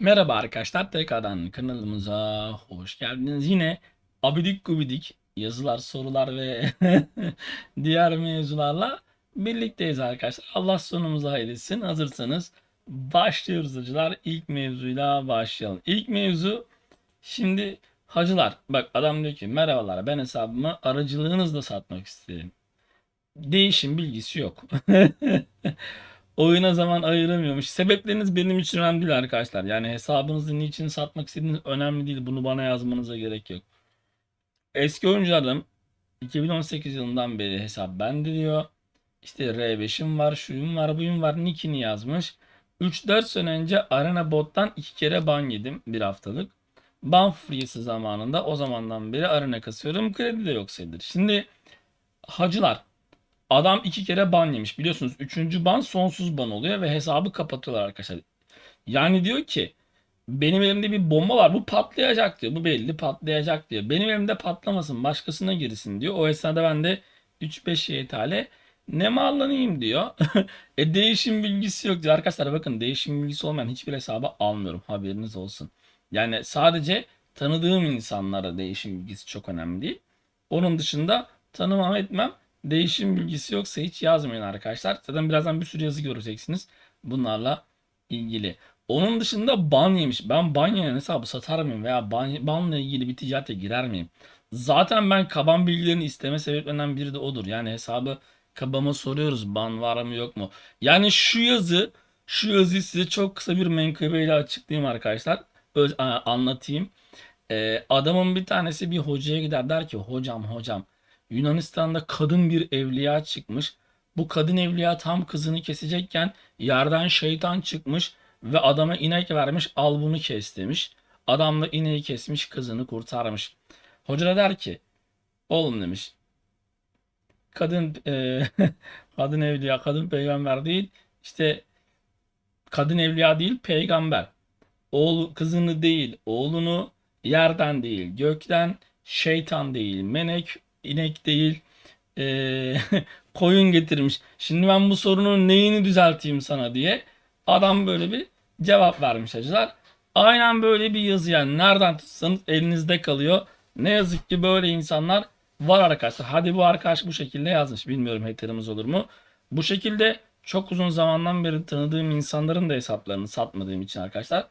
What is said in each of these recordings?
Merhaba arkadaşlar tekrardan kanalımıza hoş geldiniz. Yine abidik gubidik yazılar, sorular ve diğer mevzularla birlikteyiz arkadaşlar. Allah sonumuzu hayretsin. Hazırsanız başlıyoruz hacılar. İlk mevzuyla başlayalım. İlk mevzu şimdi hacılar. Bak adam diyor ki merhabalar ben hesabımı aracılığınızla satmak isterim. Değişim bilgisi yok. Oyuna zaman ayıramıyormuş. Sebepleriniz benim için önemli değil arkadaşlar. Yani hesabınızı niçin satmak istediğiniz önemli değil. Bunu bana yazmanıza gerek yok. Eski oyuncularım 2018 yılından beri hesap bende diyor. İşte R5'im var, şuyum var, buyum var, nickini yazmış. 3-4 sene önce Arena Bot'tan iki kere ban yedim bir haftalık. Ban free'si zamanında o zamandan beri arena kasıyorum. Kredi de yok sayılır. Şimdi hacılar Adam iki kere ban yemiş. Biliyorsunuz üçüncü ban sonsuz ban oluyor ve hesabı kapatıyorlar arkadaşlar. Yani diyor ki benim elimde bir bomba var bu patlayacak diyor. Bu belli patlayacak diyor. Benim elimde patlamasın başkasına girsin diyor. O esnada ben de 3-5 YTL ne mallanayım diyor. e değişim bilgisi yok diyor. Arkadaşlar bakın değişim bilgisi olmayan hiçbir hesaba almıyorum haberiniz olsun. Yani sadece tanıdığım insanlara değişim bilgisi çok önemli değil. Onun dışında tanımam etmem. Değişim bilgisi yoksa hiç yazmayın arkadaşlar. Zaten birazdan bir sürü yazı göreceksiniz bunlarla ilgili. Onun dışında ban yemiş. Ben ban yenen hesabı satar mıyım veya ban, banla ilgili bir ticarete girer miyim? Zaten ben kaban bilgilerini isteme sebeplerinden biri de odur. Yani hesabı kabama soruyoruz ban var mı yok mu? Yani şu yazı şu yazıyı size çok kısa bir menkıbeyle açıklayayım arkadaşlar. Öz, anlatayım. Ee, adamın bir tanesi bir hocaya gider der ki hocam hocam Yunanistan'da kadın bir evliya çıkmış. Bu kadın evliya tam kızını kesecekken yerden şeytan çıkmış ve adama inek vermiş al bunu kes demiş. Adam da ineği kesmiş kızını kurtarmış. Hoca da der ki oğlum demiş kadın e, kadın evliya kadın peygamber değil işte kadın evliya değil peygamber. Oğlu kızını değil oğlunu yerden değil gökten şeytan değil menek inek değil eee, koyun getirmiş. Şimdi ben bu sorunun neyini düzelteyim sana diye adam böyle bir cevap vermiş hacılar. Aynen böyle bir yazı yani nereden tutsanız elinizde kalıyor. Ne yazık ki böyle insanlar var arkadaşlar. Hadi bu arkadaş bu şekilde yazmış. Bilmiyorum haterimiz olur mu? Bu şekilde çok uzun zamandan beri tanıdığım insanların da hesaplarını satmadığım için arkadaşlar.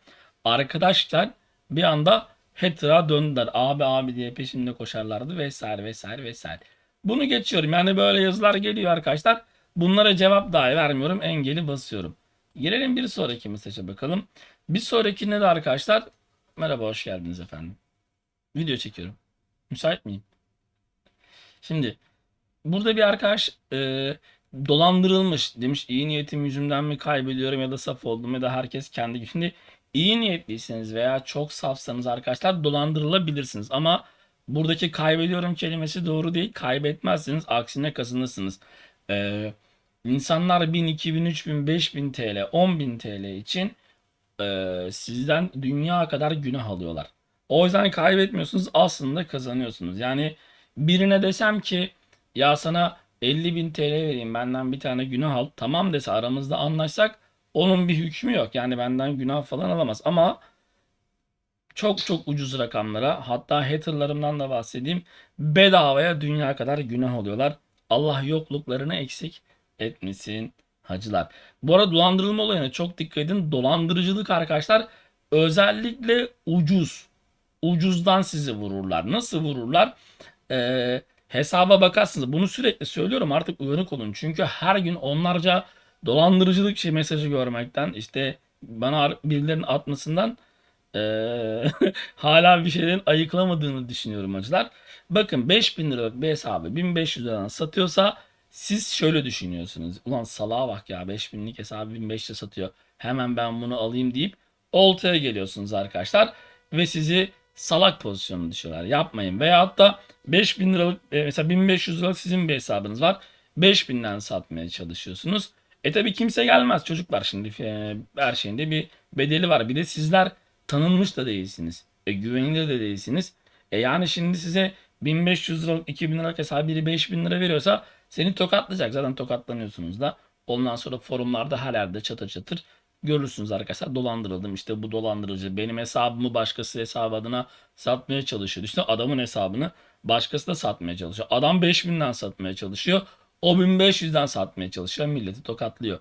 Arkadaşlar bir anda Hater'a döndüler. Abi abi diye peşimde koşarlardı vesaire vesaire vesaire. Bunu geçiyorum. Yani böyle yazılar geliyor arkadaşlar. Bunlara cevap dahi vermiyorum. Engeli basıyorum. Gelelim bir sonraki mesaja bakalım. Bir sonrakinde de arkadaşlar merhaba hoş geldiniz efendim. Video çekiyorum. Müsait miyim? Şimdi burada bir arkadaş e, dolandırılmış demiş iyi niyetim yüzümden mi kaybediyorum ya da saf oldum ya da herkes kendi şimdi iyi niyetliyseniz veya çok safsanız arkadaşlar dolandırılabilirsiniz ama buradaki kaybediyorum kelimesi doğru değil kaybetmezsiniz aksine kazanırsınız. Ee, insanlar 1000, 2000, 3000, 5000 TL, 10.000 TL için e, sizden dünya kadar günah alıyorlar. O yüzden kaybetmiyorsunuz aslında kazanıyorsunuz. Yani birine desem ki ya sana 50 bin TL vereyim benden bir tane günah al. Tamam dese aramızda anlaşsak onun bir hükmü yok. Yani benden günah falan alamaz. Ama çok çok ucuz rakamlara hatta haterlarımdan da bahsedeyim. Bedavaya dünya kadar günah oluyorlar. Allah yokluklarını eksik etmesin hacılar. Bu arada dolandırılma olayına çok dikkat edin. Dolandırıcılık arkadaşlar özellikle ucuz. Ucuzdan sizi vururlar. Nasıl vururlar? Ee, hesaba bakarsınız. Bunu sürekli söylüyorum artık uyanık olun. Çünkü her gün onlarca dolandırıcılık şey mesajı görmekten işte bana birilerinin atmasından eee, hala bir şeylerin ayıklamadığını düşünüyorum acılar. Bakın 5000 liralık bir hesabı 1500 liradan satıyorsa siz şöyle düşünüyorsunuz. Ulan salağa bak ya 5000'lik hesabı 1500'e satıyor. Hemen ben bunu alayım deyip oltaya geliyorsunuz arkadaşlar. Ve sizi salak pozisyonuna düşüyorlar. Yapmayın. Veyahut da 5000 liralık e, mesela 1500 liralık sizin bir hesabınız var. 5000'den satmaya çalışıyorsunuz. E tabi kimse gelmez çocuklar şimdi e, her şeyin de bir bedeli var. Bir de sizler tanınmış da değilsiniz. E, güvenilir de değilsiniz. E yani şimdi size 1500 liralık 2000 liralık hesabı biri 5000 lira veriyorsa seni tokatlayacak. Zaten tokatlanıyorsunuz da. Ondan sonra forumlarda her yerde çatır çatır görürsünüz arkadaşlar. Dolandırıldım. İşte bu dolandırıcı benim hesabımı başkası hesabı adına satmaya çalışıyor. İşte adamın hesabını başkası da satmaya çalışıyor. Adam 5000'den satmaya çalışıyor. O 1500'den satmaya çalışıyor. Milleti tokatlıyor.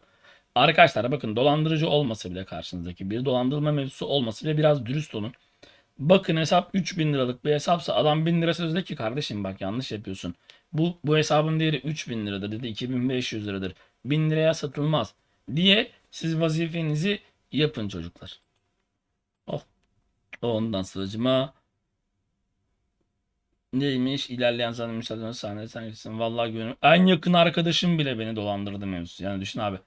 Arkadaşlar bakın dolandırıcı olmasa bile karşınızdaki bir dolandırma mevzusu olmasa bile biraz dürüst olun. Bakın hesap 3000 liralık bir hesapsa adam 1000 lira sözde ki kardeşim bak yanlış yapıyorsun. Bu, bu hesabın değeri 3000 liradır dedi 2500 liradır. 1000 liraya satılmaz diye siz vazifenizi yapın çocuklar. Oh. Ondan sonracıma neymiş ilerleyen zaman müsaade sahnede sen gitsin. Vallahi güvenim. En yakın arkadaşım bile beni dolandırdı mevzusu. Yani düşün abi.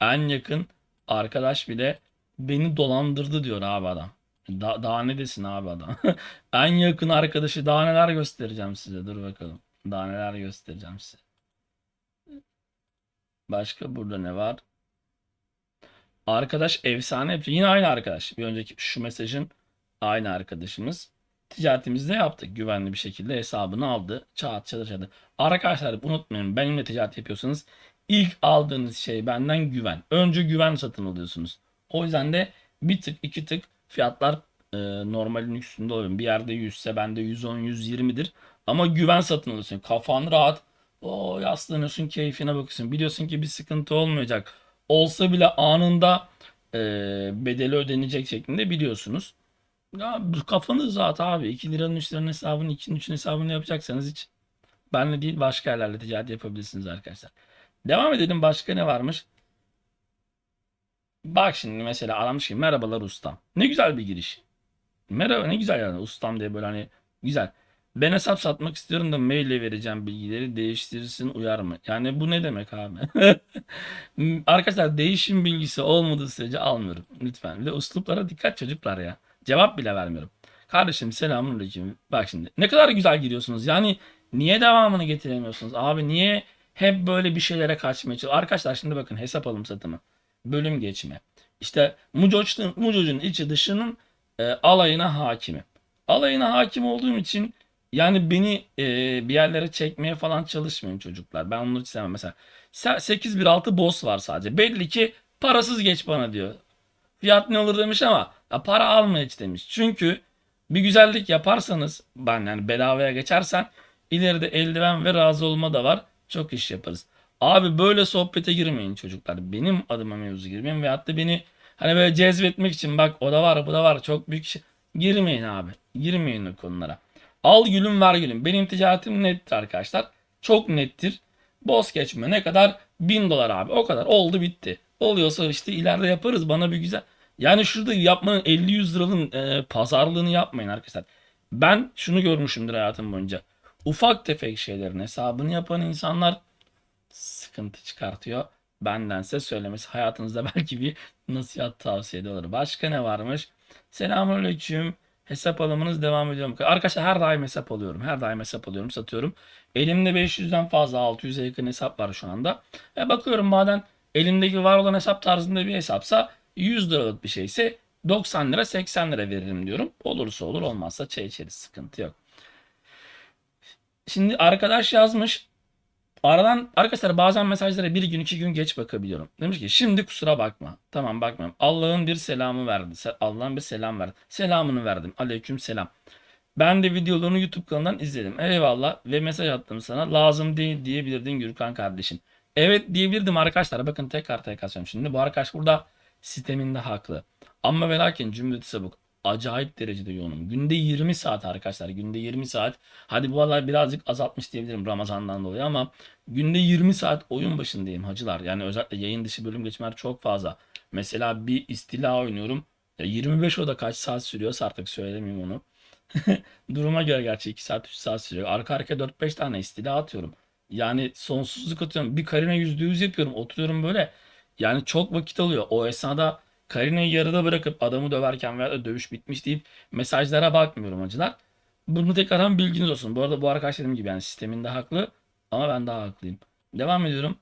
En yakın arkadaş bile beni dolandırdı diyor abi adam. Da- daha ne desin abi adam. en yakın arkadaşı daha neler göstereceğim size. Dur bakalım. Daha neler göstereceğim size. Başka burada ne var? Arkadaş efsane. Yine aynı arkadaş. Bir önceki şu mesajın aynı arkadaşımız. Ticaretimizde yaptık. Güvenli bir şekilde hesabını aldı. Çat çat. Arkadaşlar unutmayın benimle ticaret yapıyorsanız ilk aldığınız şey benden güven. Önce güven satın alıyorsunuz. O yüzden de bir tık iki tık fiyatlar e, normalin üstünde oluyor. Bir yerde 100 ise bende 110 120'dir. Ama güven satın alıyorsun. Kafan rahat. O yaslanıyorsun keyfine bakıyorsun. Biliyorsun ki bir sıkıntı olmayacak. Olsa bile anında e, bedeli ödenecek şeklinde biliyorsunuz. Ya kafanız rahat abi. 2 liranın 3 liranın hesabını 2'nin 3'ün hesabını yapacaksanız hiç benle değil başka yerlerle ticaret yapabilirsiniz arkadaşlar. Devam edelim. Başka ne varmış? Bak şimdi mesela aramış ki merhabalar ustam. Ne güzel bir giriş. Merhaba ne güzel yani ustam diye böyle hani güzel. Ben hesap satmak istiyorum da maille vereceğim bilgileri değiştirirsin uyar mı? Yani bu ne demek abi? Arkadaşlar değişim bilgisi olmadığı sürece almıyorum. Lütfen. Bir de usluplara dikkat çocuklar ya. Cevap bile vermiyorum. Kardeşim selamünaleyküm. Bak şimdi ne kadar güzel giriyorsunuz. Yani niye devamını getiremiyorsunuz? Abi niye hep böyle bir şeylere kaçmaya çalışıyorsunuz? Arkadaşlar şimdi bakın hesap alım satımı. Bölüm geçme. İşte Mucoç'un, Mucoç'un içi dışının e, alayına hakimim. Alayına hakim olduğum için yani beni e, bir yerlere çekmeye falan çalışmayın çocuklar. Ben onları hiç sevmem. Mesela 816 boss var sadece. Belli ki parasız geç bana diyor. Fiyat ne olur demiş ama ya para alma hiç demiş. Çünkü bir güzellik yaparsanız ben yani bedavaya geçersen ileride eldiven ve razı olma da var. Çok iş yaparız. Abi böyle sohbete girmeyin çocuklar. Benim adıma mevzu girmeyin veyahut da beni hani böyle cezbetmek için bak o da var bu da var çok büyük şey. Girmeyin abi. Girmeyin o konulara. Al gülüm ver gülüm. Benim ticaretim nettir arkadaşlar. Çok nettir. Boz geçme ne kadar? 1000 dolar abi. O kadar. Oldu bitti. Oluyorsa işte ileride yaparız. Bana bir güzel. Yani şurada yapmanın 50-100 liranın e, pazarlığını yapmayın arkadaşlar. Ben şunu görmüşümdür hayatım boyunca. Ufak tefek şeylerin hesabını yapan insanlar sıkıntı çıkartıyor. Bendense söylemesi hayatınızda belki bir nasihat tavsiyede olur. Başka ne varmış? Selamünaleyküm. Hesap alımınız devam ediyor. Arkadaşlar her daim hesap alıyorum. Her daim hesap alıyorum, satıyorum. Elimde 500'den fazla 600'e yakın hesap var şu anda. E bakıyorum maden elimdeki var olan hesap tarzında bir hesapsa 100 liralık bir şeyse 90 lira 80 lira veririm diyorum. Olursa olur olmazsa çay içeriz sıkıntı yok. Şimdi arkadaş yazmış. Aradan arkadaşlar bazen mesajlara bir gün iki gün geç bakabiliyorum. Demiş ki şimdi kusura bakma. Tamam bakmıyorum. Allah'ın bir selamı verdi. Allah'ın bir selam verdi. Selamını verdim. Aleyküm selam. Ben de videolarını YouTube kanalından izledim. Eyvallah ve mesaj attım sana. Lazım değil diyebilirdin Gürkan kardeşim. Evet diyebilirdim arkadaşlar. Bakın tekrar tekrar söylüyorum. Şimdi bu arkadaş burada sisteminde haklı. Ama ve lakin cümleti sabuk. Acayip derecede yoğunum. Günde 20 saat arkadaşlar. Günde 20 saat. Hadi bu aralar birazcık azaltmış diyebilirim Ramazan'dan dolayı ama günde 20 saat oyun başındayım hacılar. Yani özellikle yayın dışı bölüm geçmeler çok fazla. Mesela bir istila oynuyorum. Ya 25 oda kaç saat sürüyorsa artık söylemeyeyim onu. Duruma göre gerçi 2 saat 3 saat sürüyor. Arka arkaya 4-5 tane istila atıyorum. Yani sonsuzluk atıyorum. Bir karine %100 yapıyorum. Oturuyorum böyle. Yani çok vakit alıyor. O esnada Karina'yı yarıda bırakıp adamı döverken veya da dövüş bitmiş deyip mesajlara bakmıyorum acılar. Bunu tekrardan bilginiz olsun. Bu arada bu arkadaş dediğim gibi yani sisteminde haklı ama ben daha haklıyım. Devam ediyorum.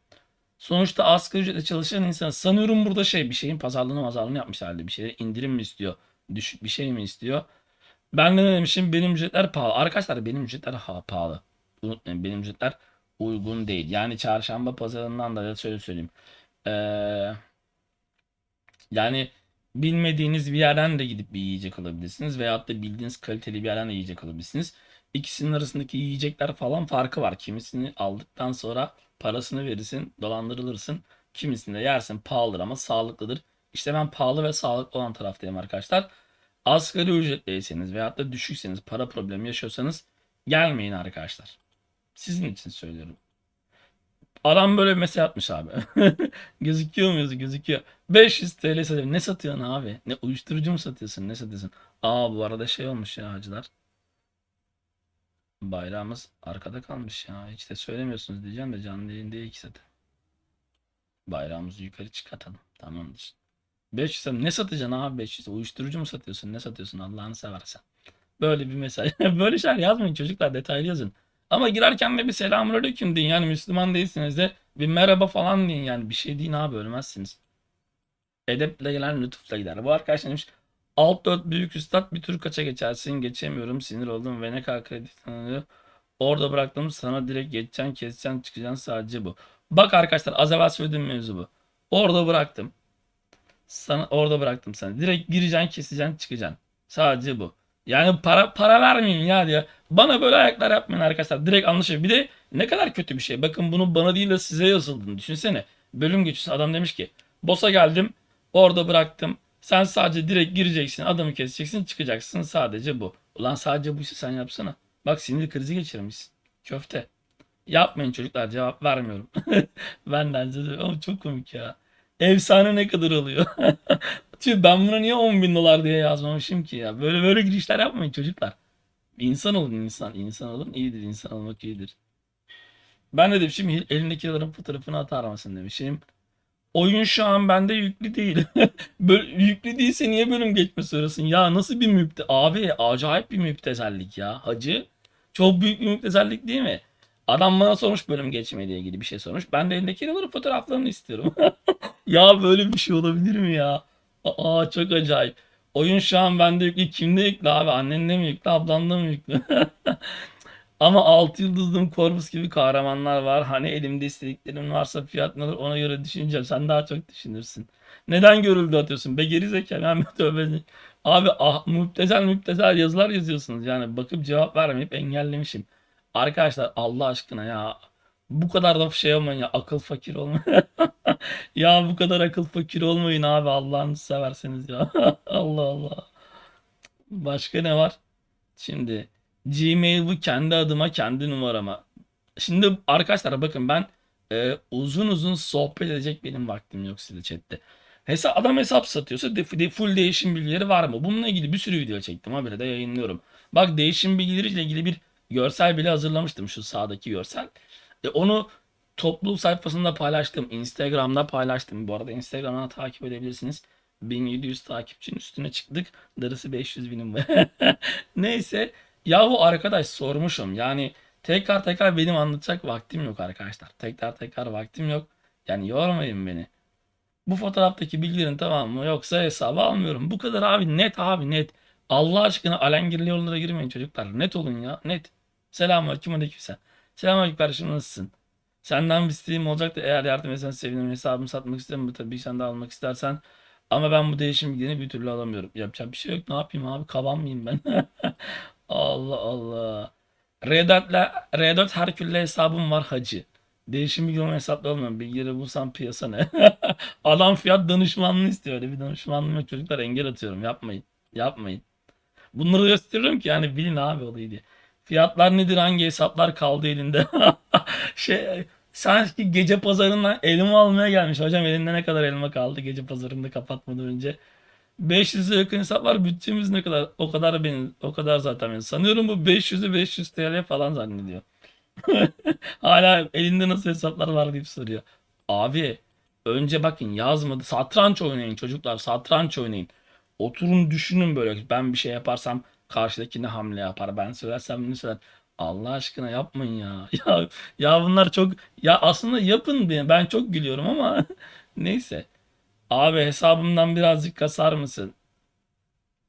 Sonuçta asgari ücretle çalışan insan sanıyorum burada şey bir şeyin pazarlığını mazarlığını yapmış halde bir şeyler indirim mi istiyor? Düşük bir şey mi istiyor? Ben de ne demişim? Benim ücretler pahalı. Arkadaşlar benim ücretler ha, pahalı. Unutmayın benim ücretler uygun değil. Yani çarşamba pazarından da şöyle söyleyeyim. Eee Yani bilmediğiniz bir yerden de gidip bir yiyecek alabilirsiniz veyahut da bildiğiniz kaliteli bir yerden de yiyecek alabilirsiniz. İkisinin arasındaki yiyecekler falan farkı var. Kimisini aldıktan sonra parasını verirsin, dolandırılırsın. Kimisini de yersin pahalıdır ama sağlıklıdır. İşte ben pahalı ve sağlıklı olan taraftayım arkadaşlar. Asgari ücretliyseniz veyahut da düşükseniz, para problemi yaşıyorsanız gelmeyin arkadaşlar. Sizin için söylüyorum. Adam böyle bir mesaj atmış abi. gözüküyor muyuz? Gözüküyor. 500 TL satıyor. Ne satıyorsun abi? Ne uyuşturucu mu satıyorsun? Ne satıyorsun? Aa bu arada şey olmuş ya hacılar. Bayrağımız arkada kalmış ya. Hiç de söylemiyorsunuz diyeceğim de canlı yayın değil ki zaten. Bayrağımızı yukarı çıkartalım. Tamamdır. 500 ne satacaksın abi 500? Uyuşturucu mu satıyorsun? Ne satıyorsun Allah'ını seversen. Böyle bir mesaj. Böyle şeyler yazmayın çocuklar detaylı yazın. Ama girerken de bir selamünaleyküm deyin. Yani Müslüman değilsiniz de bir merhaba falan deyin yani. Bir şey deyin abi ölmezsiniz. Edeple gelen lütufla gider. Bu arkadaş demiş alt dört büyük üstad bir tur kaça geçersin geçemiyorum sinir oldum ve ne kadar kredi tanıyor. Orada bıraktım sana direkt geçeceksin keseceksin çıkacaksın sadece bu. Bak arkadaşlar az evvel söylediğim mevzu bu. Orada bıraktım. Sana orada bıraktım seni. Direkt gireceksin, keseceksin, çıkacaksın. Sadece bu. Yani para para vermeyin ya diye. Bana böyle ayaklar yapmayın arkadaşlar. Direkt anlaşılıyor. Bir de ne kadar kötü bir şey. Bakın bunu bana değil de size yazıldığını düşünsene. Bölüm geçiyorsun. Adam demiş ki boss'a geldim. Orada bıraktım. Sen sadece direkt gireceksin. Adamı keseceksin. Çıkacaksın. Sadece bu. Ulan sadece bu işi sen yapsana. Bak sinir krizi geçirmişsin. Köfte. Yapmayın çocuklar. Cevap vermiyorum. Benden de Oğlum çok komik ya. Efsane ne kadar oluyor? Tüh ben buna niye 10 bin dolar diye yazmamışım ki ya. Böyle böyle girişler yapmayın çocuklar. İnsan olun insan. insan olun iyidir. insan olmak iyidir. Ben de demişim elindekilerin fotoğrafını atar mısın demişim. Oyun şu an bende yüklü değil. Yüklü değilse niye bölüm geçme sonrasın? Ya nasıl bir müpte... Abi acayip bir müptezellik ya. Hacı. Çok büyük bir müptezellik değil mi? Adam bana sormuş bölüm geçmeyle ilgili bir şey sormuş. Ben de elindekilerin fotoğraflarını istiyorum. ya böyle bir şey olabilir mi ya? Aa çok acayip. Oyun şu an bende yüklü. Kimde yüklü abi? Annende mi yüklü? Ablanda mı yüklü? Ama 6 yıldızlım Corvus gibi kahramanlar var. Hani elimde istediklerim varsa fiyat ne olur ona göre düşüneceğim. Sen daha çok düşünürsün. Neden görüldü atıyorsun? Be geri zekalı. Ben tövbe. Abi ah, müptezel müptezel yazılar yazıyorsunuz. Yani bakıp cevap vermeyip engellemişim. Arkadaşlar Allah aşkına ya bu kadar da şey olmayın ya akıl fakir olmayın. ya bu kadar akıl fakir olmayın abi Allah'ını severseniz ya. Allah Allah. Başka ne var? Şimdi Gmail bu kendi adıma kendi numarama. Şimdi arkadaşlar bakın ben e, uzun uzun sohbet edecek benim vaktim yok size chatte. Hesap, adam hesap satıyorsa de, de, full değişim bilgileri var mı? Bununla ilgili bir sürü video çektim habire de yayınlıyorum. Bak değişim bilgileriyle ilgili bir görsel bile hazırlamıştım şu sağdaki görsel. E, onu topluluk sayfasında paylaştım. Instagram'da paylaştım. Bu arada Instagram'dan takip edebilirsiniz. 1700 takipçinin üstüne çıktık. Darısı 500 binim. Neyse. Yahu arkadaş sormuşum. Yani tekrar tekrar benim anlatacak vaktim yok arkadaşlar. Tekrar tekrar vaktim yok. Yani yormayın beni. Bu fotoğraftaki bilgilerin tamam mı? Yoksa hesabı almıyorum. Bu kadar abi net abi net. Allah aşkına alengirli yollara girmeyin çocuklar. Net olun ya net. Selamünaleyküm aleykümselam. Selamünaleyküm kardeşim nasılsın? Senden bir isteğim olacak da eğer yardım etsen sevinirim. Hesabımı satmak istemiyorum. Tabii sen de almak istersen. Ama ben bu değişim bilgilerini bir türlü alamıyorum. Yapacak bir şey yok. Ne yapayım abi? Kaban mıyım ben? Allah Allah. R4'le R4 Herkül'le hesabım var hacı. Değişim bilgilerimi hesapla olmuyorum. Bilgileri bulsam piyasa ne? Adam fiyat danışmanlığı istiyor. Öyle bir danışmanlığım yok. Çocuklar engel atıyorum. Yapmayın. Yapmayın. Bunları gösteriyorum ki yani bilin abi olayı diye. Fiyatlar nedir? Hangi hesaplar kaldı elinde? şey sanki gece pazarından elma almaya gelmiş. Hocam elinde ne kadar elma kaldı gece pazarında kapatmadan önce? 500'e yakın hesap var. Bütçemiz ne kadar? O kadar benim. O kadar zaten benim. Sanıyorum bu 500'ü 500 TL falan zannediyor. Hala elinde nasıl hesaplar var deyip soruyor. Abi önce bakın yazmadı. Satranç oynayın çocuklar. Satranç oynayın. Oturun düşünün böyle. Ben bir şey yaparsam karşıdaki ne hamle yapar. Ben söylersem ne söyler. Allah aşkına yapmayın ya. Ya ya bunlar çok ya aslında yapın ben. Ben çok gülüyorum ama neyse. Abi hesabımdan birazcık kasar mısın?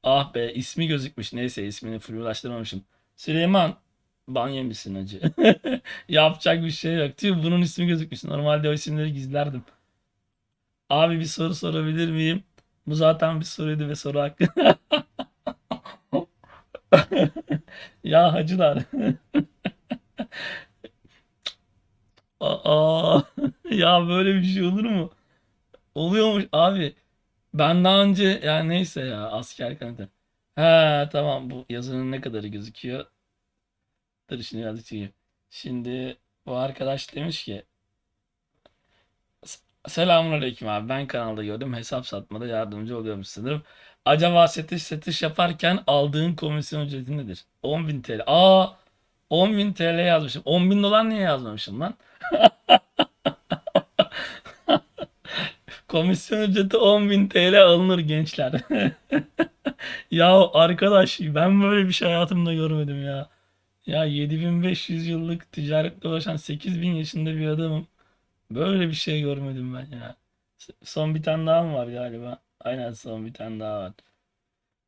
Ah be ismi gözükmüş. Neyse ismini fulllaştırmamışım. Süleyman ban yemişsin acı. Yapacak bir şey yok. Tüh bunun ismi gözükmüş. Normalde o isimleri gizlerdim. Abi bir soru sorabilir miyim? Bu zaten bir soruydu ve soru hakkı. Ya hacılar. Aa, ya böyle bir şey olur mu? Oluyormuş abi. Ben daha önce yani neyse ya asker kanıtı. Ha tamam bu yazının ne kadarı gözüküyor? Dur şimdi yazı çekeyim. Şimdi bu arkadaş demiş ki Selamünaleyküm abi. Ben kanalda gördüm. Hesap satmada yardımcı oluyormuş sanırım. Acaba satış satış yaparken aldığın komisyon ücreti nedir? 10.000 TL. Aa 10.000 TL yazmışım. 10.000 dolar niye yazmamışım lan? Komisyon ücreti 10.000 TL alınır gençler. Ya arkadaş ben böyle bir şey hayatımda görmedim ya. Ya 7500 yıllık ticaretle uğraşan 8000 yaşında bir adamım. Böyle bir şey görmedim ben ya. Son bir tane daha mı var galiba? Aynen son bir tane daha var.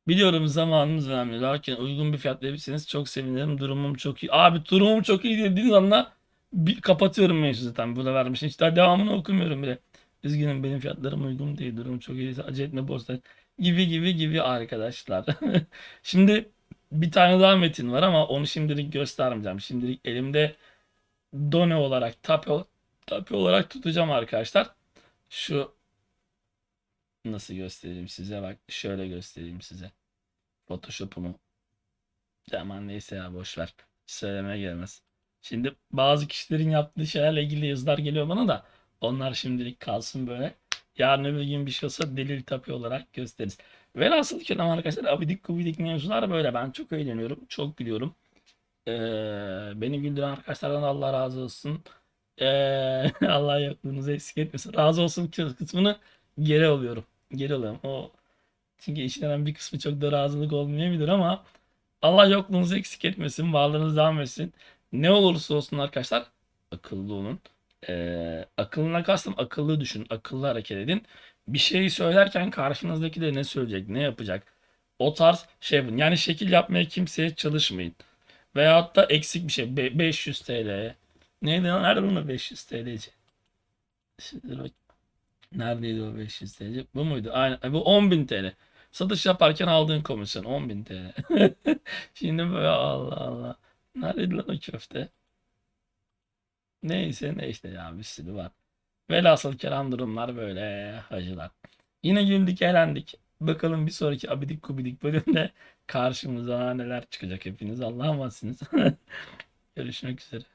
Biliyorum zamanımız önemli. Lakin uygun bir fiyat verirseniz çok sevinirim. Durumum çok iyi. Abi durumum çok iyi dediğiniz anda bir kapatıyorum mevzu zaten. Burada vermiş. Hiç daha devamını okumuyorum bile. Üzgünüm benim fiyatlarım uygun değil. Durum çok iyi. Acele etme borsa. Gibi gibi gibi arkadaşlar. Şimdi bir tane daha metin var ama onu şimdilik göstermeyeceğim. Şimdilik elimde done olarak tape, tape olarak tutacağım arkadaşlar. Şu nasıl göstereyim size bak şöyle göstereyim size. Photoshop'umu. Aman neyse ya boş ver. Söylemeye gelmez. Şimdi bazı kişilerin yaptığı şeylerle ilgili yazılar geliyor bana da onlar şimdilik kalsın böyle. Yarın öbür gün bir şey olsa delil tapi olarak gösteririz. Velhasıl kelam arkadaşlar abidik gubidik mevzular böyle. Ben çok eğleniyorum. Çok gülüyorum. Ee, beni güldüren arkadaşlardan Allah razı olsun. Ee, Allah yokluğunuzu eksik etmesin. Razı olsun kısmını geri alıyorum. Geri alıyorum. O çünkü işlenen bir kısmı çok da razılık olmayabilir ama Allah yokluğunuzu eksik etmesin. Varlığınız devam etsin. Ne olursa olsun arkadaşlar akıllı olun. Ee, akıllına kastım akıllı düşün. Akıllı hareket edin. Bir şeyi söylerken karşınızdaki de ne söyleyecek, ne yapacak? O tarz şey yapın. Yani şekil yapmaya kimseye çalışmayın. Veyahut da eksik bir şey. Be- 500 TL. Neydi lan? Nerede bunun 500 TL'ci? Şimdi bak. Neredeydi o 500 TL? Bu muydu? Aynen. Bu 10.000 TL. Satış yaparken aldığın komisyon 10.000 TL. Şimdi böyle Allah Allah. Neredeydi lan o köfte? Neyse ne işte ya bir sürü var. Velhasıl kelam durumlar böyle hacılar. Yine güldük eğlendik. Bakalım bir sonraki abidik kubidik bölümde karşımıza neler çıkacak hepiniz Allah'a emanetsiniz. Görüşmek üzere.